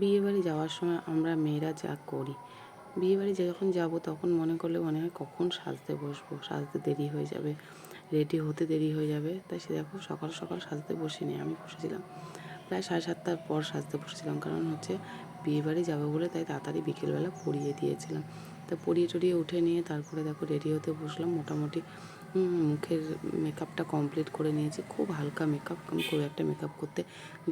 বিয়েবাড়ি যাওয়ার সময় আমরা মেয়েরা যা করি, বিয়েবাড়ি যখন যাব তখন মনে করলে মনে হয় কখন সাজতে বসবো, সাজতে দেরি হয়ে যাবে রেডি হতে দেরি হয়ে যাবে। তাই সে দেখো সকাল সকাল সাজতে বসিনি, আমি বসেছিলাম। প্রায় সাড়ে সাতটার পর সাজতে বসেছিলাম, কারণ হচ্ছে বিয়েবাড়ি যাব বলে তাই তাড়াতাড়ি বিকেলবেলা পরিয়ে দিয়েছিলাম। তা পরিয়ে টরিয়ে উঠে নিয়ে তারপরে দেখো রেডি হতে বসলাম, মোটামুটি মুখের মেকআপটা কমপ্লিট করে নিয়েছি। খুব হালকা মেকআপ আমি খুব একটা মেকআপ করতে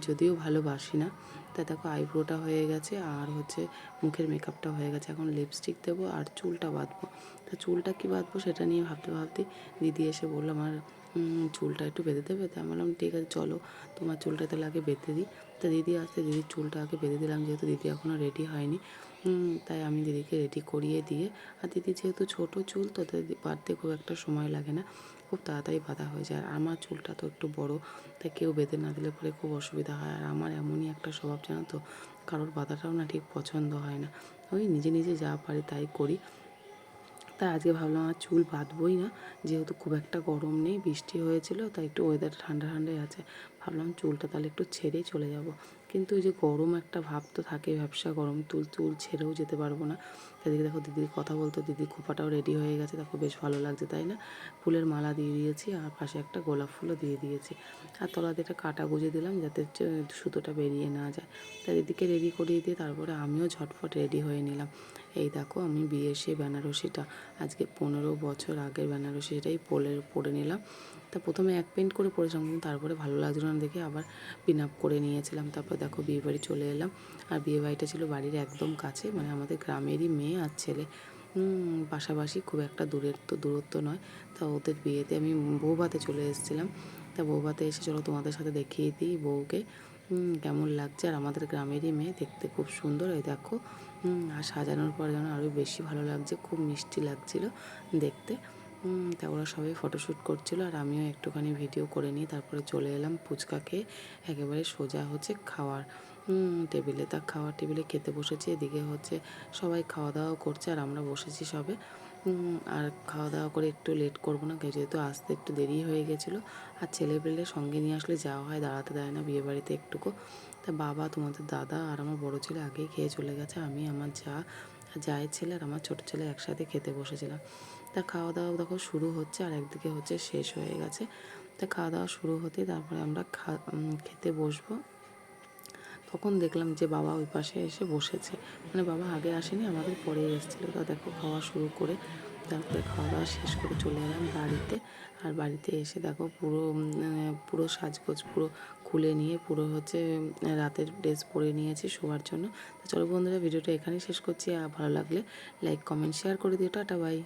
যদিও ভালোবাসি না তা দেখো আইব্রোটা হয়ে গেছে আর হচ্ছে মুখের মেকআপটা হয়ে গেছে। এখন লিপস্টিক দেবো আর চুলটা বাঁধবো। তা চুলটা কী বাঁধবো সেটা নিয়ে ভাবতে ভাবতে দিদি এসে বলল, আমার চুলটা একটু বেঁধে দেবে? তা আমি বললাম, ঠিক আছে, চলো তোমার চুলটা তাহলে আগে বেঁধে দিই। তা দিদি আসতে দিদির চুলটা আগে বেঁধে দিলাম, যেহেতু দিদি এখনও রেডি হয়নি। তাই আমি দিদিকে রেডি করিয়ে দিয়ে, আর দিদি যেহেতু ছোট চুল, তো তাই বাঁধতে খুব একটা সময় লাগে না। খুব তাড়াতাড়ি বাঁধা হয়ে যায়। আর আমার চুলটা তো একটু বড়, তাই কেউ বেঁধে না দিলে পরে খুব অসুবিধা হয়। আর আমার এমনই একটা স্বভাব জানো তো? কারোর বাধাটাও না ঠিক পছন্দ হয় না। ওই নিজে নিজে যা পারি তাই করি। তাই আজকে ভাবলাম আর চুল বাঁধবই না। যেহেতু খুব একটা গরম নেই, বৃষ্টি হয়েছিল, তাই একটু ওয়েদার ঠান্ডা ঠান্ডাই আছে। ভাবলাম চুলটা তাহলে একটু ছেড়েই চলে যাব। কিন্তু ওই যে গরম একটা ভাব তো থাকে, ব্যবসা গরম চুল চুল ছেড়েও যেতে পারব না। এদিকে দেখো দিদির কথা বলতো দিদির খোপাটাও রেডি হয়ে গেছে। দেখো বেশ ভালো লাগছে, তাই না? ফুলের মালা দিয়ে দিয়েছি আর পাশে একটা গোলাপ ফুলও দিয়ে দিয়েছি। আর তলাতে একটা কাটা গুঁজে দিলাম যাতে সুতোটা বেরিয়ে না যায়। তাই দিদিকে রেডি করিয়ে দিয়ে তারপরে আমিও ঝটফট রেডি হয়ে নিলাম। এই দেখো আমি বিয়ের সেই বেনারসিটা, আজকে পনেরো বছর আগের বেনারসি এটাই পরে পরে নিলাম। তা প্রথমে এক পেন্ট করে পরেছিলাম তারপরে ভালো লাগছিল না দেখে আবার পিন আপ করে নিয়েছিলাম। তারপর দেখো বিয়ে বাড়ি চলে এলাম। আর বিয়ে বাড়িটা ছিল বাড়ির একদম কাছে মানে আমাদের গ্রামেরই মেয়ে আর ছেলে। পাশাপাশি খুব একটা দূরের তো, দূরত্ব নয়। তা ওদের বিয়েতে আমি বৌভাতে চলে এসেছিলাম। তা বৌভাতে এসে চলো তোমাদের সাথে দেখিয়ে দিই বউকে। কেমন লাগছে? আর আমাদের গ্রামেরই মেয়ে দেখতে খুব সুন্দর। এই দেখো আর সাজানোর পর যেন আরও বেশি ভালো লাগছে। খুব মিষ্টি লাগছিল দেখতে। তা ওরা সবাই ফটোশ্যুট করছিল আর আমিও একটুখানি ভিডিও করে নিয়ে তারপরে চলে এলাম ফুচকা খেয়ে একেবারে সোজা হচ্ছে খাওয়ার। টেবিলে, তা খাওয়ার টেবিলে খেতে বসেছি, এদিকে হচ্ছে সবাই খাওয়া দাওয়া করছে আর আমরা বসেছি সবে। আর খাওয়া দাওয়া করে একটু লেট করব না কেউ যেহেতু আসতে একটু দেরি হয়ে গেছিল, আর ছেলে পেলে সঙ্গে নিয়ে আসলে যাওয়া হয়, দাঁড়াতে দেয় না বিয়ে বাড়িতে একটুকু। তা বাবা, তোমাদের দাদা আর আমার বড় ছেলে আগেই খেয়ে চলে গেছে, আমি, আমার যা জায়ের ছেলে আর আমার ছোটো ছেলে একসাথে খেতে বসেছিলাম। তা খাওয়া দাওয়া দেখো শুরু হচ্ছে আর একদিকে হচ্ছে শেষ হয়ে গেছে। তা খাওয়া দাওয়া শুরু হতে তারপরে আমরা খা খেতে বসবো। তখন দেখলাম যে বাবা ওই পাশে এসে বসেছে। মানে বাবা আগে আসেনি, আমাদের পরে এসেছিল। তা দেখো খাওয়া শুরু করে তারপরে খাওয়া দাওয়া শেষ করে চলে এলাম বাড়িতে। আর বাড়িতে এসে দেখো পুরো পুরো সাজগোজ পুরো খুলে নিয়ে, পুরো হচ্ছে রাতের ড্রেস পরে নিয়েছি শোয়ার জন্য। তো চলো বন্ধুরা, ভিডিওটা এখানেই শেষ করছি। আর ভালো লাগলে লাইক, কমেন্ট, শেয়ার করে দিও। Tata, bye.